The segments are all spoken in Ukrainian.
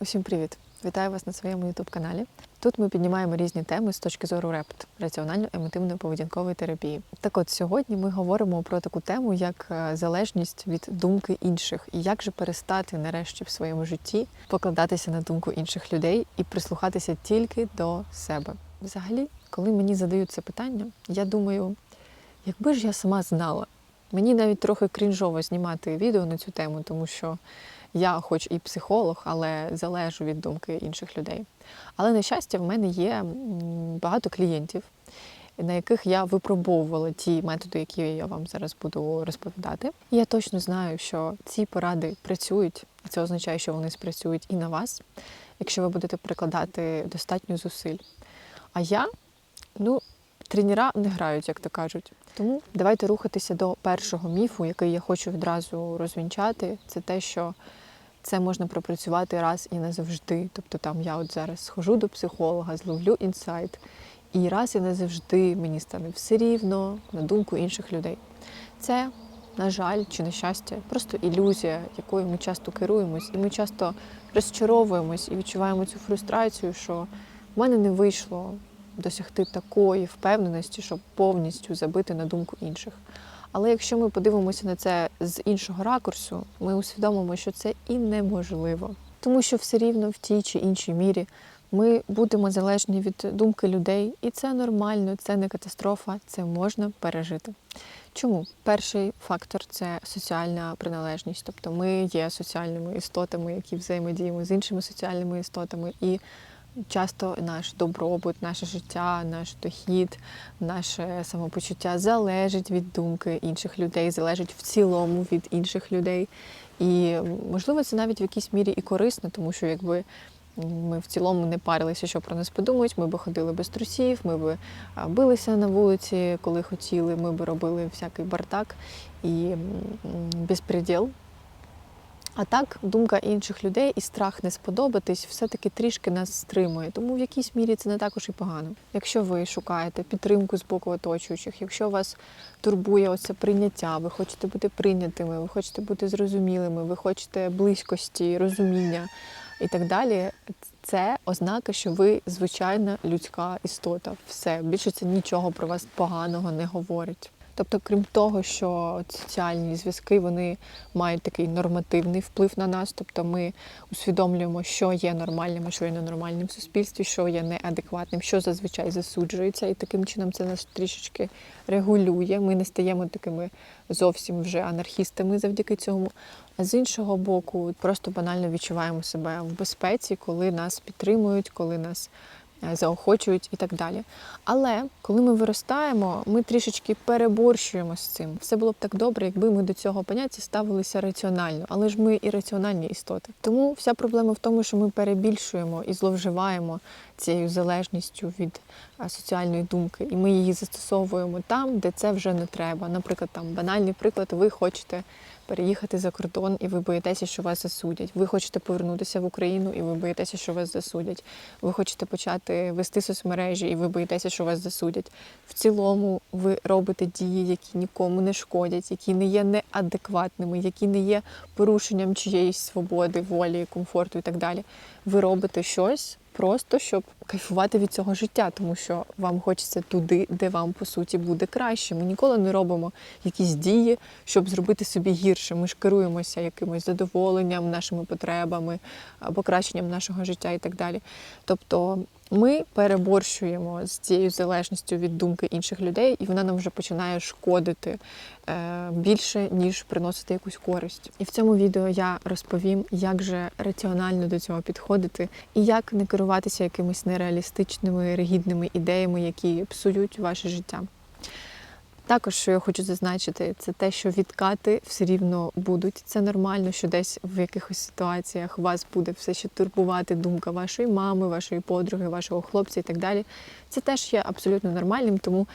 Усім привіт! Вітаю вас на своєму youtube каналі. Тут ми піднімаємо різні теми з точки зору РЕПТ раціонально-емотивно-поведінкової терапії. Так от сьогодні ми говоримо про таку тему, як е, залежність від думки інших, і як же перестати нарешті в своєму житті покладатися на думку інших людей і прислухатися тільки до себе. Взагалі, коли мені задають це питання, я думаю, якби ж я сама знала. Мені навіть трохи крінжово знімати відео на цю тему, тому що я, хоч і психолог, але залежу від думки інших людей. Але на щастя, в мене є багато клієнтів, на яких я випробовувала ті методи, які я вам зараз буду розповідати. І я точно знаю, що ці поради працюють, і це означає, що вони спрацюють і на вас, якщо ви будете прикладати достатньо зусиль. А я, ну, тренера не грають, як то кажуть. Тому давайте рухатися до першого міфу, який я хочу відразу розвінчати. Це те, що це можна пропрацювати раз і назавжди. Тобто там я от зараз схожу до психолога, зловлю інсайт, і раз і назавжди мені стане все рівно на думку інших людей. Це, на жаль, чи на щастя, просто ілюзія, якою ми часто керуємось, і ми часто розчаровуємось і відчуваємо цю фрустрацію, що в мене не вийшло досягти такої впевненості, щоб повністю забити на думку інших. Але якщо ми подивимося на це з іншого ракурсу, ми усвідомимо, що це і неможливо, тому що все рівно в тій чи іншій мірі ми будемо залежні від думки людей, і це нормально, це не катастрофа, це можна пережити. Чому? Перший фактор це соціальна приналежність, тобто ми є соціальними істотами, які взаємодіємо з іншими соціальними істотами, і часто наш добробут, наше життя, наш дохід, наше самопочуття залежить від думки інших людей, залежить в цілому від інших людей. І можливо, це навіть в якійсь мірі і корисно, тому що якби ми в цілому не парилися, що про нас подумають. Ми би ходили без трусів, ми би билися на вулиці, коли хотіли. Ми би робили всякий бардак і безпреділ. А так, думка інших людей і страх не сподобатись все-таки трішки нас стримує. Тому в якійсь мірі це не також і погано. Якщо ви шукаєте підтримку з боку оточуючих, якщо вас турбує оце прийняття, ви хочете бути прийнятими, ви хочете бути зрозумілими, ви хочете близькості, розуміння і так далі, це ознака, що ви звичайна людська істота. Все більше це нічого про вас поганого не говорить. Тобто, крім того, що соціальні зв'язки вони мають такий нормативний вплив на нас, тобто ми усвідомлюємо, що є нормальним, а що є ненормальним в суспільстві, що є неадекватним, що зазвичай засуджується, і таким чином це нас трішечки регулює. Ми не стаємо такими зовсім вже анархістами завдяки цьому. А з іншого боку, просто банально відчуваємо себе в безпеці, коли нас підтримують, коли нас заохочують і так далі. Але коли ми виростаємо, ми трішечки переборщуємо з цим. Все було б так добре, якби ми до цього поняття ставилися раціонально, але ж ми і раціональні істоти. Тому вся проблема в тому, що ми перебільшуємо і зловживаємо цією залежністю від е, соціальної думки, і ми її застосовуємо там, де це вже не треба. Наприклад, там банальний приклад, ви хочете переїхати за кордон, і ви боїтеся, що вас засудять. Ви хочете повернутися в Україну, і ви боїтеся, що вас засудять. Ви хочете почати вести соцмережі, і ви боїтеся, що вас засудять. В цілому ви робите дії, які нікому не шкодять, які не є неадекватними, які не є порушенням чиєїсь свободи, волі, комфорту і так далі. Ви робите щось. Просто щоб кайфувати від цього життя, тому що вам хочеться туди, де вам по суті буде краще. Ми ніколи не робимо якісь дії, щоб зробити собі гірше. Ми ж керуємося якимось задоволенням, нашими потребами, покращенням нашого життя і так далі. Тобто ми переборщуємо з цією залежністю від думки інших людей, і вона нам вже починає шкодити е, більше, ніж приносити якусь користь. І в цьому відео я розповім, як же раціонально до цього підходити, і як не керуватися якимись нереалістичними, ригідними ідеями, які псують ваше життя. Також, що я хочу зазначити, це те, що відкати все рівно будуть. Це нормально, що десь в якихось ситуаціях вас буде все ще турбувати думка вашої мами, вашої подруги, вашого хлопця і так далі. Це теж є абсолютно нормальним, тому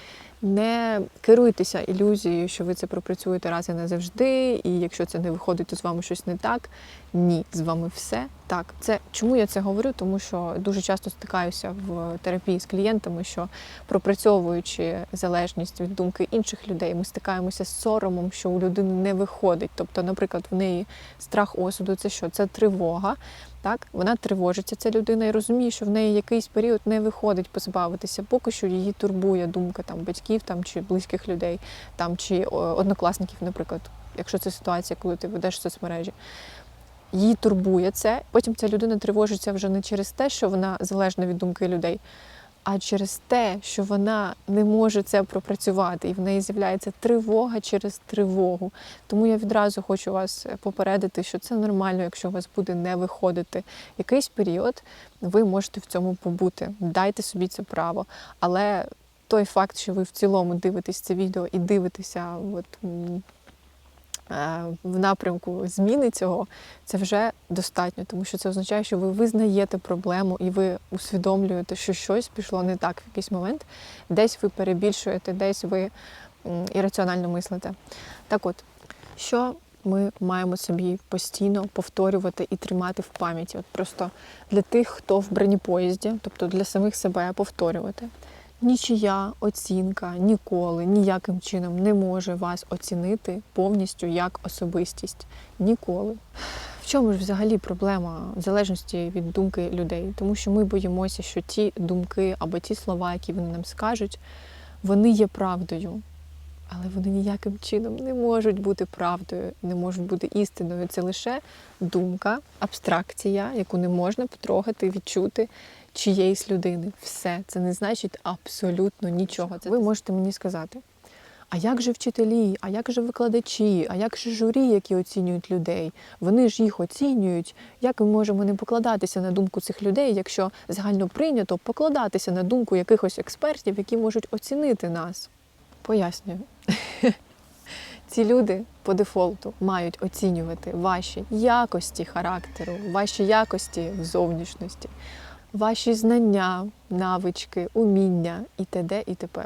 не керуйтеся ілюзією, що ви це пропрацюєте раз і назавжди, і якщо це не виходить, то з вами щось не так. Ні, з вами все так. Це чому я це говорю? Тому що дуже часто стикаюся в терапії з клієнтами, що пропрацьовуючи залежність від думки інших людей, ми стикаємося з соромом, що у людини не виходить. Тобто, наприклад, в неї страх осуду це що? Це тривога. Так, вона тривожиться, ця людина, і розуміє, що в неї якийсь період не виходить позбавитися, поки що її турбує думка там батьків там чи близьких людей, там чи однокласників, наприклад, якщо це ситуація, коли ти ведеш соцмережі. Її турбує це. Потім ця людина тривожиться вже не через те, що вона залежна від думки людей, а через те, що вона не може це пропрацювати, і в неї з'являється тривога через тривогу. Тому я відразу хочу вас попередити, що це нормально, якщо у вас буде не виходити якийсь період, ви можете в цьому побути. Дайте собі це право. Але той факт, що ви в цілому дивитесь це відео і дивитеся от, е, в напрямку зміни цього, це вже достатньо, тому що це означає, що ви визнаєте проблему і ви усвідомлюєте, що щось пішло не так в якийсь момент, десь ви перебільшуєте, десь ви ірраціонально мислите. Так от, що ми маємо собі постійно повторювати і тримати в пам'яті? От просто для тих, хто в бронепоїзді, тобто для самих себе повторювати. Нічия оцінка ніколи ніяким чином не може вас оцінити повністю як особистість. Ніколи. В чому ж взагалі проблема в залежності від думки людей? Тому що ми боїмося, що ті думки або ті слова, які вони нам скажуть, вони є правдою. Але вони ніяким чином не можуть бути правдою, не можуть бути істиною. Це лише думка, абстракція, яку не можна потрогати, відчути чиєїсь людини. Все це не значить абсолютно нічого. Це ви можете мені сказати. А як же вчителі, а як же викладачі, а як же журі, які оцінюють людей? Вони ж їх оцінюють. Як ми можемо не покладатися на думку цих людей, якщо загально прийнято покладатися на думку якихось експертів, які можуть оцінити нас? Пояснюю. Ці люди по дефолту мають оцінювати ваші якості характеру, ваші якості в зовнішності, ваші знання, навички, уміння і т.д. і т.п.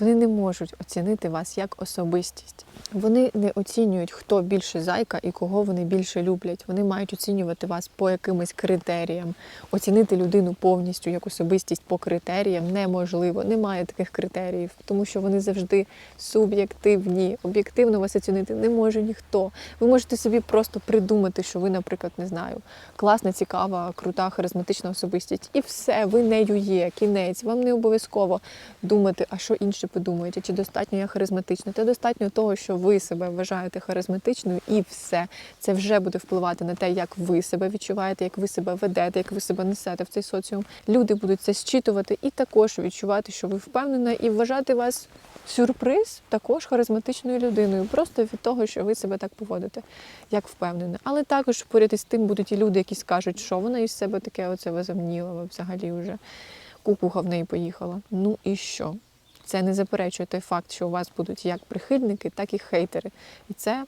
Вони не можуть оцінити вас як особистість. Вони не оцінюють, хто більше зайка і кого вони більше люблять. Вони мають оцінювати вас по якимось критеріям. Оцінити людину повністю як особистість по критеріям неможливо. Немає таких критеріїв, тому що вони завжди суб'єктивні. Об'єктивно вас оцінити не може ніхто. Ви можете собі просто придумати, що ви, наприклад, не знаю, класна, цікава, крута, харизматична особистість, і все, ви нею є. Кінець. Вам не обов'язково думати, а що інші подумають, а чи достатньо я харизматична. Та достатньо того, що ви себе вважаєте харизматичною, і все. Це вже буде впливати на те, як ви себе відчуваєте, як ви себе ведете, як ви себе несете в цей соціум. Люди будуть це зчитувати і також відчувати, що ви впевнена, і вважати вас сюрприз також харизматичною людиною, просто від того, що ви себе так поводите, як впевнена. Але також поряд із тим будуть і люди, які скажуть, що вона із себе таке оце возомніла, взагалі вже кукуха в неї поїхала. Ну і що? Це не заперечує той факт, що у вас будуть як прихильники, так і хейтери. І це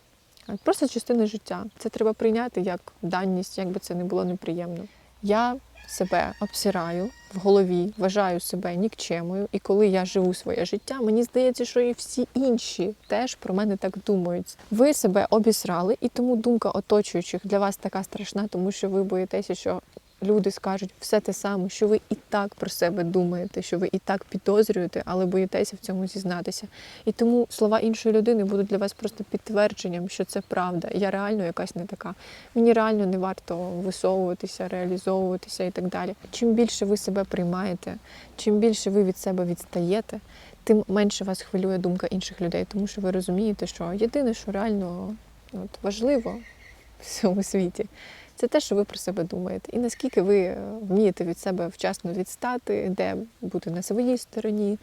просто частина життя. Це треба прийняти як даність, як би це не було неприємно. Я себе обсираю в голові, вважаю себе нікчемою, і коли я живу своє життя, мені здається, що і всі інші теж про мене так думають. Ви себе обісрали, і тому думка оточуючих для вас така страшна, тому що ви боїтеся, що люди скажуть все те саме, що ви і так про себе думаєте, що ви і так підозрюєте, але боїтеся в цьому зізнатися. І тому слова іншої людини будуть для вас просто підтвердженням, що це правда. Я реально якась не така. Мені реально не варто висовуватися, реалізовуватися і так далі. Чим більше ви себе приймаєте, чим більше ви від себе відстаєте, тим менше вас хвилює думка інших людей, тому що ви розумієте, що єдине, що реально от, важливо в цьому світі, це те, що ви про себе думаєте, і наскільки ви е, вмієте від себе вчасно відстати, де бути на своїй стороні,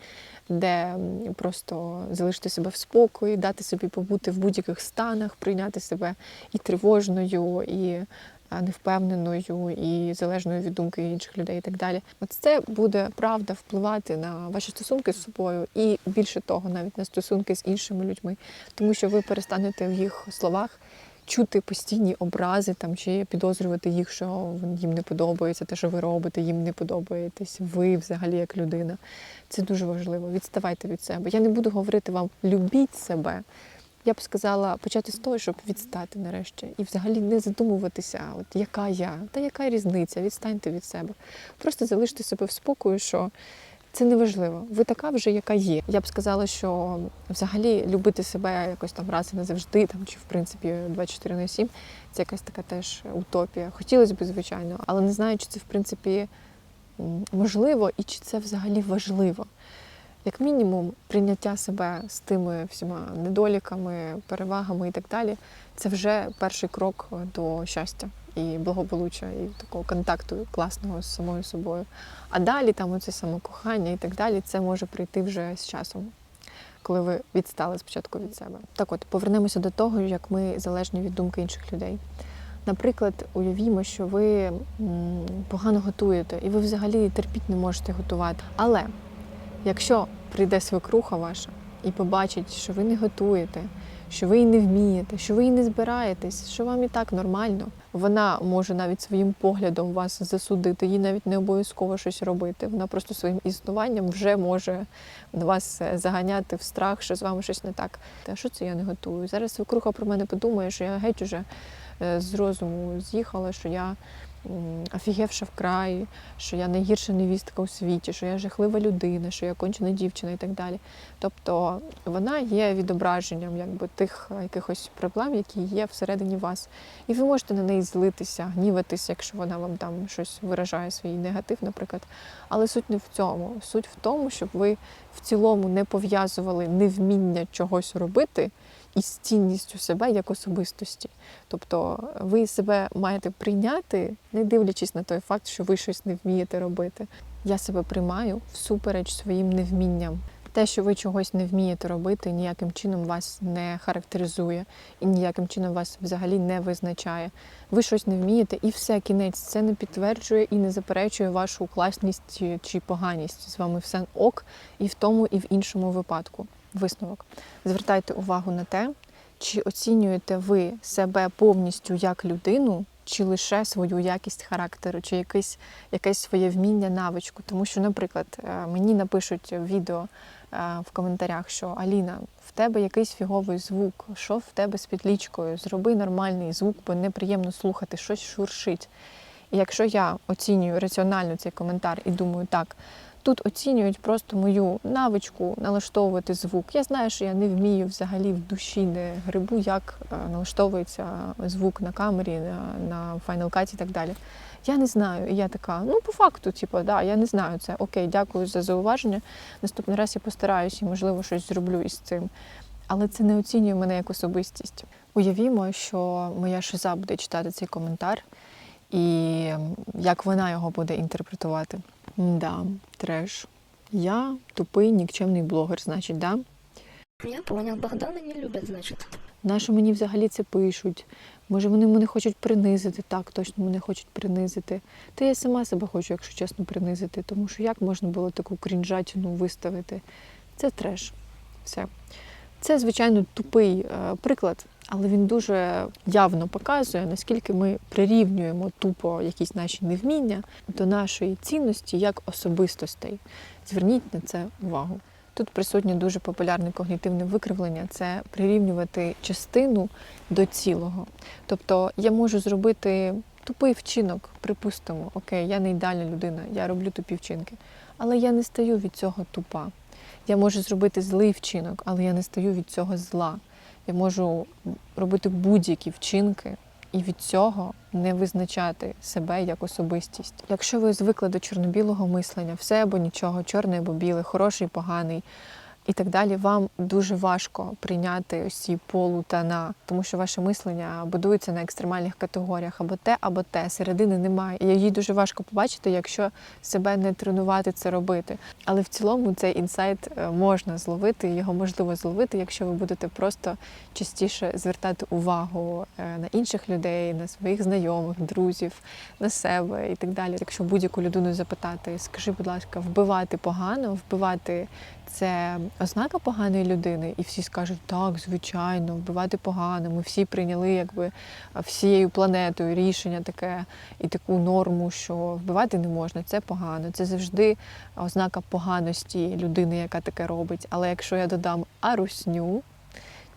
де просто залишити себе в спокої, дати собі побути в будь-яких станах, прийняти себе і тривожною, і невпевненою, і залежною від думки інших людей, і так далі. От це буде правда впливати на ваші стосунки з собою, і більше того, навіть на стосунки з іншими людьми, тому що ви перестанете в їх словах чути постійні образи там чи підозрювати їх, що їм не подобається те, що ви робите, їм не подобаєтесь. Ви взагалі як людина. Це дуже важливо. Відставайте від себе. Я не буду говорити вам любіть себе. Я б сказала почати з того, щоб відстати нарешті, і взагалі не задумуватися, от яка я, та яка різниця, відстаньте від себе. Просто залиште себе в спокою, що Це не важливо. Ви така вже, яка є. Я б сказала, що взагалі любити себе якось там раз і назавжди, там чи в принципі 24 на 7, це якась така теж утопія. Хотілося б, звичайно, але не знаю, чи це в принципі можливо і чи це взагалі важливо. Як мінімум, прийняття себе з тими всіма недоліками, перевагами і так далі, це вже перший крок до щастя і благополуччя, і такого контакту класного з самою собою. А далі там оце самокохання і так далі, це може прийти вже з часом, коли ви відстали спочатку від себе. Так от, повернемося до того, як ми залежні від думки інших людей. Наприклад, уявімо, що ви погано готуєте, і ви взагалі терпіть не можете готувати. Але якщо прийде свекруха ваша і побачить, що ви не готуєте, що ви і не вмієте, що ви і не збираєтесь, що вам і так нормально, вона може навіть своїм поглядом вас засудити, їй навіть не обов'язково щось робити. Вона просто своїм існуванням вже може вас е, заганяти в страх, що з вами щось не так. Та що це я не готую? Зараз свекруха про мене подумає, що я геть уже е, з розуму з'їхала, що я офігевша вкрай, що я найгірша невістка у світі, що я жахлива людина, що я кончена дівчина і так далі. Тобто вона є відображенням якби, тих е, якихось проблем, які є всередині вас. І ви можете на неї злитися, гніватися, якщо вона вам там щось виражає свій негатив, наприклад. Але суть не в цьому. Суть в тому, щоб ви в цілому не пов'язували невміння чогось робити із цінністю себе як особистості. Тобто ви себе маєте прийняти, не дивлячись на той факт, що ви щось не вмієте робити. Я себе приймаю всупереч своїм невмінням. Те, що ви чогось не вмієте робити, ніяким чином вас не характеризує і ніяким чином вас взагалі не визначає. Ви щось не вмієте, і все, кінець. Це не підтверджує і не заперечує вашу класність чи поганість. З вами все ок і в тому, і в іншому випадку. Висновок. Звертайте увагу на те, чи оцінюєте ви себе повністю як людину, чи лише свою якість характеру, чи якесь, якесь своє вміння, навичку. Тому що, наприклад, е, мені напишуть відео е, в коментарях, що Аліна, в тебе якийсь фіговий звук, що в тебе з підлічкою, зроби нормальний звук, бо неприємно слухати, щось шуршить. І якщо я оцінюю раціонально цей коментар і думаю, так, тут оцінюють просто мою навичку налаштовувати звук. Я знаю, що я не вмію взагалі в душі не грибу, як е, налаштовується звук на камері, на, Final Cut і так далі. Я не знаю. І я така, ну по факту, типу, да, я не знаю це. Окей, дякую за зауваження. Наступний раз я постараюсь і, можливо, щось зроблю із цим. Але це не оцінює мене як особистість. Уявімо, що моя шиза буде читати цей коментар, і як вона його буде інтерпретувати. Да, треш. Я тупий нікчемний блогер, значить, да? Я понял, Богдана не любят, значит. Нащо мені взагалі це пишуть? Може, вони мене хочуть принизити? Так, точно мене хочуть принизити. Та я сама себе хочу, якщо чесно, принизити, тому що як можна було таку крінжатину виставити? Це треш. Все. Це, звичайно, тупий е, приклад, але він дуже явно показує, наскільки ми прирівнюємо тупо якісь наші невміння до нашої цінності як особистостей. Зверніть на це увагу. Тут присутнє дуже популярне когнітивне викривлення це прирівнювати частину до цілого. Тобто я можу зробити тупий вчинок, припустимо, окей, я не ідеальна людина, я роблю тупі вчинки, але я не стаю від цього тупа. Я можу зробити злий вчинок, але я не стаю від цього зла. Я можу робити будь-які вчинки і від цього не визначати себе як особистість. Якщо ви звикли до чорно-білого мислення, все або нічого, чорне або біле, хороший, поганий і так далі, вам дуже важко прийняти ось ці полутона, тому що ваше мислення будується на екстремальних категоріях або те, або те. Середини немає. І її дуже важко побачити, якщо себе не тренувати це робити. Але в цілому цей інсайт е, можна зловити, його можливо зловити, якщо ви будете просто частіше звертати увагу е, на інших людей, на своїх знайомих, друзів, на себе і так далі. Якщо будь-яку людину запитати, скажи, будь ласка, вбивати погано, вбивати це ознака поганої людини, і всі скажуть, так, звичайно, вбивати погано. Ми всі прийняли якби всією планетою рішення таке і таку норму, що вбивати не можна, це погано. Це завжди ознака поганості людини, яка таке робить. Але якщо я додам а русню,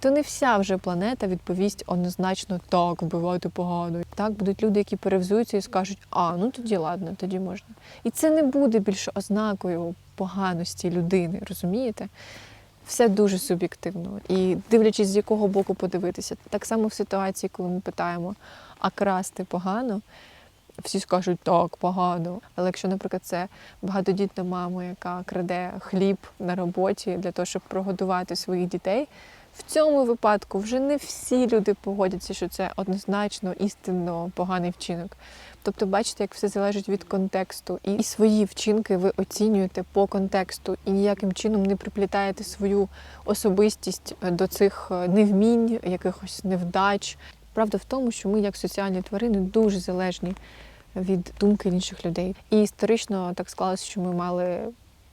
то не вся вже планета відповість однозначно так, вбивати погано. Так будуть люди, які перевзуються і скажуть, а ну тоді ладно, тоді можна. І це не буде більше ознакою поганості людини, розумієте? Все дуже суб'єктивно. І дивлячись, з якого боку подивитися. Так само в ситуації, коли ми питаємо, а красти погано, всі скажуть так, погано. Але якщо, наприклад, це багатодітна мама, яка краде хліб на роботі для того, щоб прогодувати своїх дітей, в цьому випадку вже не всі люди погодяться, що це однозначно істинно поганий вчинок. Тобто, бачите, як все залежить від контексту, і свої вчинки ви оцінюєте по контексту і ніяким чином не приплітаєте свою особистість е, до цих е, невмінь, якихось невдач. Правда в тому, що ми, як соціальні тварини, дуже залежні від думки інших людей. І історично так склалося, що ми мали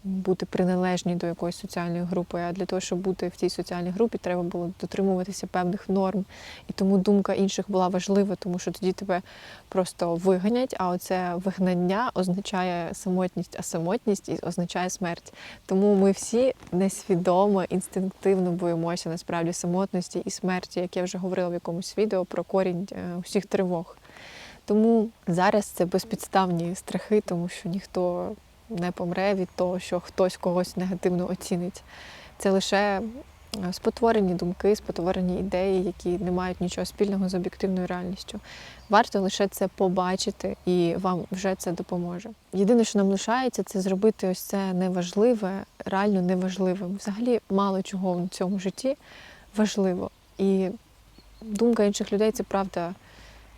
бути приналежні до якоїсь соціальної групи. А для того, щоб бути в цій соціальній групі, треба було дотримуватися певних норм. І тому думка інших була важлива, тому що тоді тебе просто виганять. А оце вигнання означає самотність, а самотність і означає смерть. Тому ми всі несвідомо, інстинктивно боїмося насправді самотності і смерті, як я вже говорила в якомусь відео про корінь е, усіх тривог. Тому зараз це безпідставні страхи, тому що ніхто не помре від того, що хтось когось негативно оцінить. Це лише е, спотворені думки, спотворені ідеї, які не мають нічого спільного з об'єктивною реальністю. Варто лише це побачити, і вам вже це допоможе. Єдине, що нам лишається, це зробити ось це неважливе, реально неважливим. Взагалі мало чого в цьому житті важливо. І думка інших людей це правда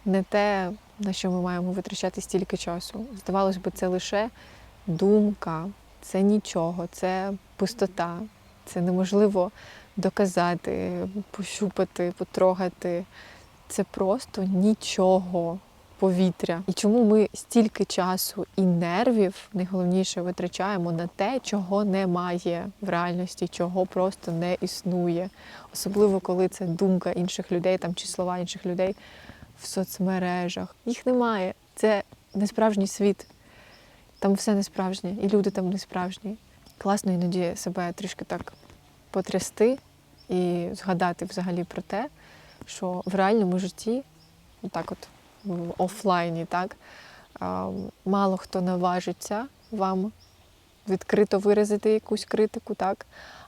не те, на що ми маємо витрачати стільки часу. Здавалось би, це лише думка, це нічого, це пустота, це неможливо доказати, пощупати, потрогати. Це просто нічого. Повітря. І чому ми стільки часу і нервів, найголовніше, витрачаємо на те, чого немає в реальності, чого просто не існує. Особливо коли це думка інших людей там чи слова інших людей в соцмережах. Їх немає. Це не справжній світ. Там все не справжнє, і люди там не справжні. Класно іноді себе трішки так потрясти і згадати взагалі про те, що в реальному житті, так от в офлайні, так, мало хто наважиться вам відкрито виразити якусь критику, так.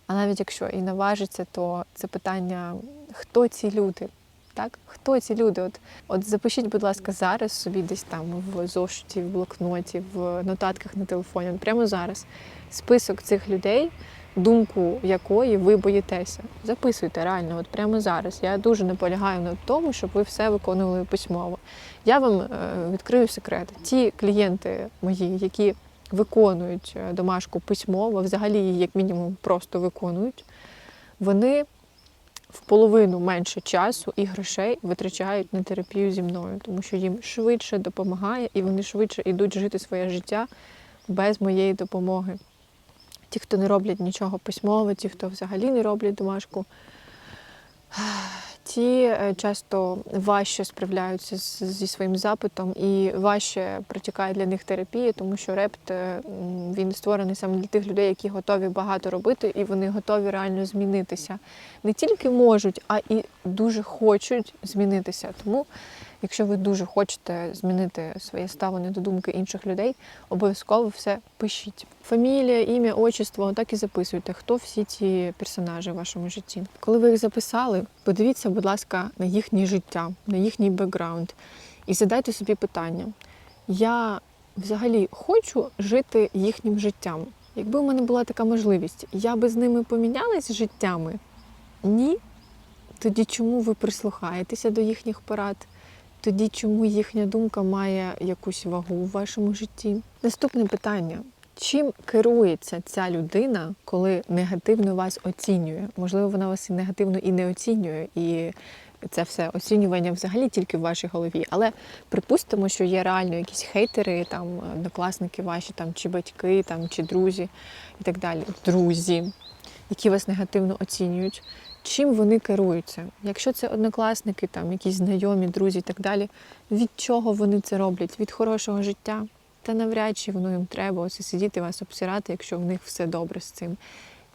А навіть якщо і наважиться, то це питання, хто ці люди? Так, хто ці люди? От, от запишіть, будь ласка, зараз собі десь там в зошиті, в блокноті, в нотатках на телефоні, прямо зараз список цих людей, думку якої ви боїтеся. Записуйте реально, от прямо зараз. Я дуже наполягаю на тому, щоб ви все виконували письмово. Я вам е, відкрию секрет. Ті клієнти мої, які виконують е, домашку письмово, взагалі її як мінімум просто виконують, вони половину менше часу і грошей витрачають на терапію зі мною, тому що їм швидше допомагає і вони швидше йдуть жити своє життя без моєї допомоги. Ті, хто не роблять нічого письмово, ті, хто взагалі не роблять домашку, ті е, часто важче справляються зі своїм запитом і важче протікає для них терапія, тому що репт е, він створений саме для тих людей, які готові багато робити, і вони готові реально змінитися. Не тільки можуть, а і дуже хочуть змінитися. Тому, якщо ви дуже хочете змінити своє ставлення до думки інших людей, обов'язково все пишіть. Фамілія, ім'я, отчество, так і записуйте, хто всі ці персонажі в вашому житті. Коли ви їх записали, подивіться, будь ласка, на їхнє життя, на їхній бекграунд і задайте собі питання: я взагалі хочу жити їхнім життям. Якби в мене була така можливість, я би з ними помінялась життями? Ні. Тоді чому ви прислухаєтеся до їхніх порад? Тоді чому їхня думка має якусь вагу у вашому житті? Наступне питання: чим керується ця людина, коли негативно вас оцінює? Можливо, вона вас і негативно і не оцінює, і це все оцінювання взагалі тільки в вашій голові. Але припустимо, що є реально якісь хейтери, там однокласники ваші, там чи батьки, там чи друзі і так далі. Друзі, які вас негативно оцінюють. Чим вони керуються? Якщо це однокласники, там якісь знайомі, друзі і так далі, від чого вони це роблять? Від хорошого життя? Та навряд чи воно їм треба оце сидіти вас обсирати, якщо в них все добре з цим.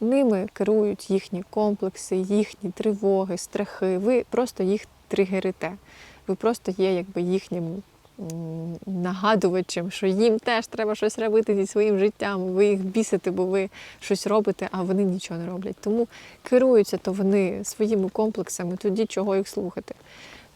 Ними керують їхні комплекси, їхні тривоги, страхи. Ви просто їх тригерите. Ви просто є якби їхнім нагадувачем, що їм теж треба щось робити зі своїм життям. Ви їх бісите, бо ви щось робите, а вони нічого не роблять. Тому керуються то вони своїми комплексами, тоді чого їх слухати.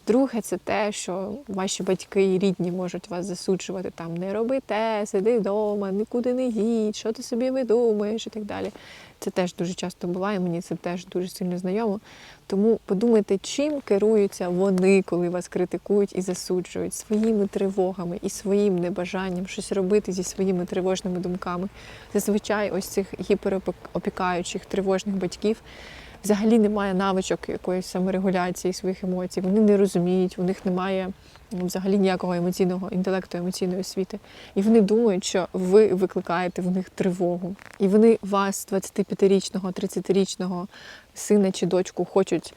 Друге, це те, що ваші батьки і рідні можуть вас засуджувати там не роби те, сиди вдома, нікуди не їдь, що ти собі видумаєш і так далі. Це теж дуже часто буває, мені це теж дуже сильно знайомо. Тому подумайте, чим керуються вони, коли вас критикують і засуджують своїми тривогами і своїм небажанням щось робити зі своїми тривожними думками. Зазвичай ось цих гіперопікаючих тривожних батьків взагалі немає навичок якоїсь саморегуляції своїх емоцій. Вони не розуміють, у них немає ну, взагалі ніякого емоційного інтелекту, емоційної освіти. І вони думають, що ви викликаєте в них тривогу. І вони вас, 25-річного, 30-річного сина чи дочку, хочуть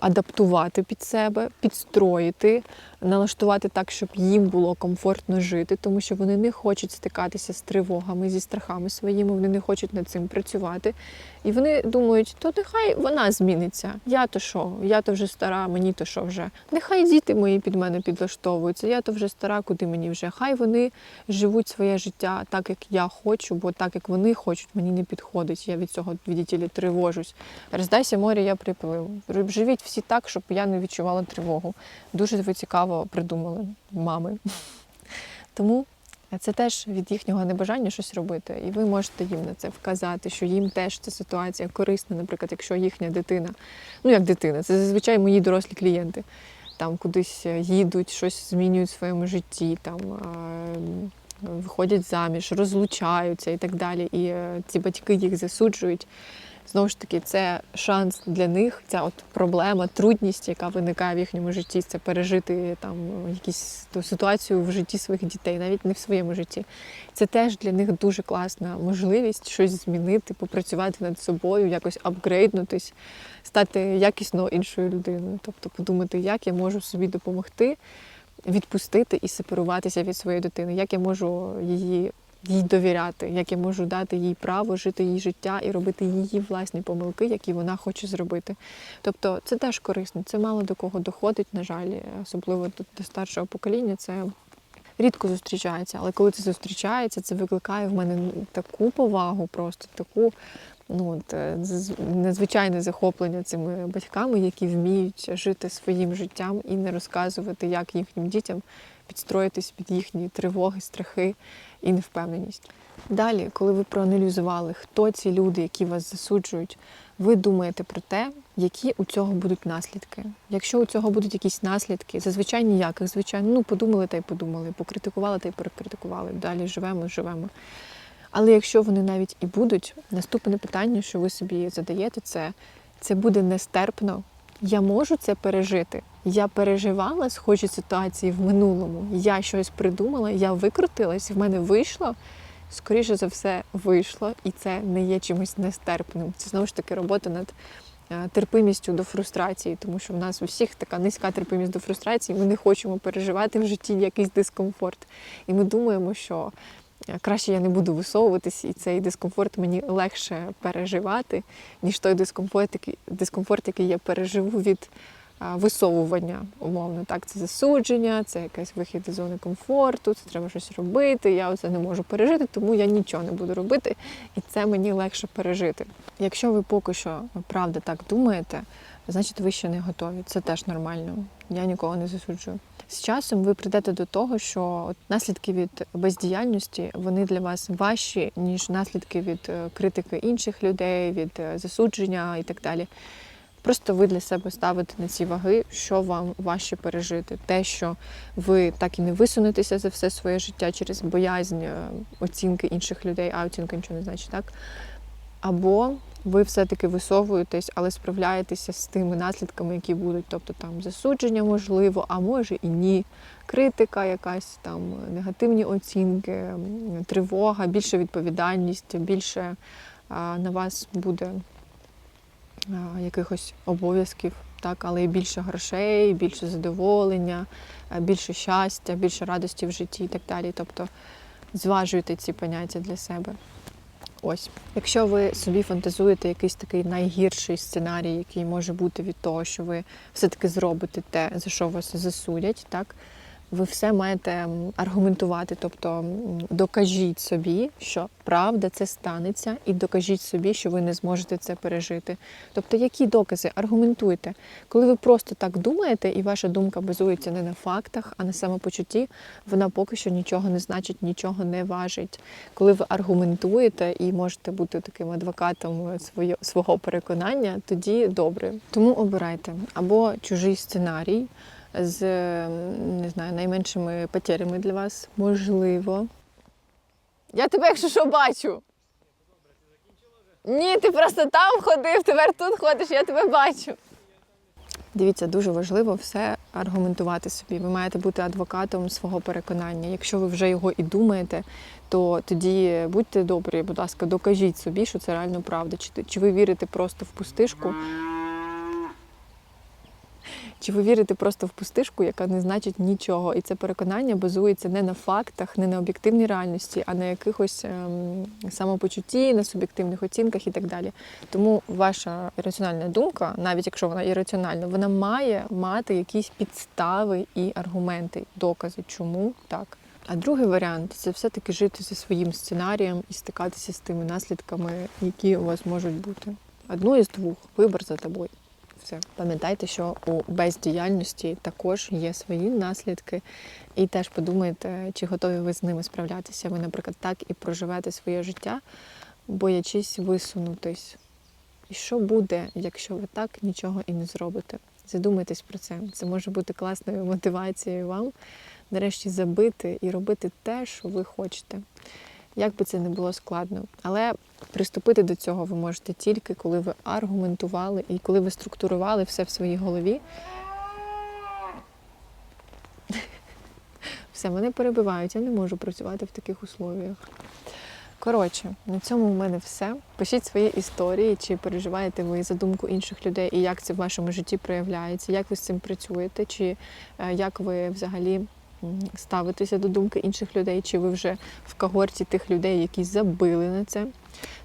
адаптувати під себе, підстроїти, налаштувати так, щоб їм було комфортно жити, тому що вони не хочуть стикатися з тривогами, зі страхами своїми, вони не хочуть над цим працювати. І вони думають, то нехай вона зміниться. Я то що? Я то вже стара, мені то що вже. Нехай діти мої під мене підлаштовуються. Я то вже стара, куди мені вже. Хай вони живуть своє життя так, як я хочу, бо так, як вони хочуть, мені не підходить. Я від цього відділі тривожусь. Роздайся море, я приплив. Живіть всі так, щоб я не відчувала тривогу. Дуже ви цікаво придумали, мами. Тому це теж від їхнього небажання щось робити. І ви можете їм на це вказати, що їм теж ця ситуація корисна, наприклад, якщо їхня дитина, ну як дитина, це зазвичай мої дорослі клієнти. Там кудись їдуть, щось змінюють в своєму житті, там е, виходять заміж, розлучаються і так далі. І е, ці батьки їх засуджують. Знову ж таки, це шанс для них, ця от проблема, трудність, яка виникає в їхньому житті, це пережити там якусь ту ситуацію в житті своїх дітей, навіть не в своєму житті. Це теж для них дуже класна можливість щось змінити, попрацювати над собою, якось апгрейднутись, стати якісно іншою людиною. Тобто подумати, як я можу собі допомогти відпустити і сепаруватися від своєї дитини, як я можу її їй довіряти, як я можу дати їй право жити її життя і робити її власні помилки, які вона хоче зробити. Тобто це теж корисно. Це мало до кого доходить, на жаль, особливо до, старшого покоління. Це рідко зустрічається, але коли це зустрічається, це викликає в мене таку повагу, просто таку. Ну, от, е, незвичайне захоплення цими батьками, які вміють жити своїм життям і не розказувати, як їхнім дітям підстроїтись під їхні тривоги, страхи і невпевненість. Далі, коли ви проаналізували, хто ці люди, які вас засуджують, ви думаєте про те, які у цього будуть наслідки. Якщо у цього будуть якісь наслідки, зазвичай ніяких, звичайно, ну подумали та й подумали, покритикували та й покритикували. Далі живемо, живемо. Але якщо вони навіть і будуть, наступне питання, що ви собі задаєте, це, це буде нестерпно. Я можу це пережити. Я переживала схожі ситуації в минулому. Я щось придумала, я викрутилась, в мене вийшло. Скоріше за все, вийшло, і це не є чимось нестерпним. Це знову ж таки робота над е, терпимістю до фрустрації, тому що в нас у всіх така низька терпимість до фрустрації. Ми не хочемо переживати в житті якийсь дискомфорт. І ми думаємо, що краще я не буду висовуватись, і цей дискомфорт мені легше переживати, ніж той дискомфорт, який, дискомфорт, який я переживу від висовування, умовно. Так, це засудження, це якийсь вихід із зони комфорту, це треба щось робити. Я оце не можу пережити, тому я нічого не буду робити, і це мені легше пережити. Якщо ви поки що правда так думаєте, значить ви ще не готові. Це теж нормально. Я нікого не засуджую. З часом ви прийдете до того, що наслідки від бездіяльності вони для вас важчі, ніж наслідки від е, критики інших людей, від е, засудження і так далі. Просто ви для себе ставите на ці ваги, що вам важче пережити. Те, що ви так і не висунетеся за все своє життя через боязнь е, оцінки інших людей, а оцінка нічого не значить, так? Або ви все-таки висовуєтесь, але справляєтеся з тими наслідками, які будуть, тобто там засудження можливо, а може і ні. Критика, якась там негативні оцінки, тривога, більше відповідальність, більше а, на вас буде а, якихось обов'язків, так, але і більше грошей, більше задоволення, більше щастя, більше радості в житті і так далі. Тобто зважуйте ці поняття для себе. Ось, якщо ви собі фантазуєте якийсь такий найгірший сценарій, який може бути від того, що ви все-таки зробите те, за що вас засудять, так ви все маєте аргументувати, тобто докажіть собі, що правда це станеться, і докажіть собі, що ви не зможете це пережити. Тобто, які докази? Аргументуйте. Коли ви просто так думаєте, і ваша думка базується не на фактах, а на самопочутті, вона поки що нічого не значить, нічого не важить. Коли ви аргументуєте і можете бути таким адвокатом своє, свого переконання, тоді добре. Тому обирайте або чужий сценарій з не знаю, найменшими потерями для вас, можливо. Я тебе, якщо що, бачу. Ні, ти просто там ходив, тепер тут ходиш, я тебе бачу. Дивіться, дуже важливо все аргументувати собі. Ви маєте бути адвокатом свого переконання. Якщо ви вже його і думаєте, то тоді будьте добрі, будь ласка, докажіть собі, що це реально правда. Чи, чи ви вірите просто в пустишку? Чи ви вірите просто в пустишку, яка не значить нічого? І це переконання базується не на фактах, не на об'єктивній реальності, а на якихось ем, самопочутті, на суб'єктивних оцінках і так далі. Тому ваша раціональна думка, навіть якщо вона ірраціональна, вона має мати якісь підстави і аргументи, докази, чому так. А другий варіант це все-таки жити зі своїм сценарієм і стикатися з тими наслідками, які у вас можуть бути. Одну із двох вибір за тобою. Все. Пам'ятайте, що у бездіяльності також є свої наслідки, і теж подумайте, чи готові ви з ними справлятися. Ви, наприклад, так і проживете своє життя, боячись висунутись. І що буде, якщо ви так нічого і не зробите? Задумайтесь про це. Це може бути класною мотивацією вам нарешті забити і робити те, що ви хочете. Як би це не було складно. Але приступити до цього ви можете тільки, коли ви аргументували і коли ви структурували все в своїй голові. Все, мене перебивають, я не можу працювати в таких условіях. Коротше, на цьому в мене все. Пишіть свої історії, чи переживаєте ви за думку інших людей, і як це в вашому житті проявляється, як ви з цим працюєте, чи е, як ви взагалі м, ставитеся до думки інших людей, чи ви вже в когорті тих людей, які забили на це.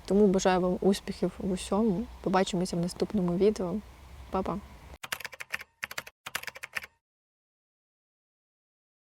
Тому бажаю вам успіхів в усьому. Побачимося в наступному відео. Па-па!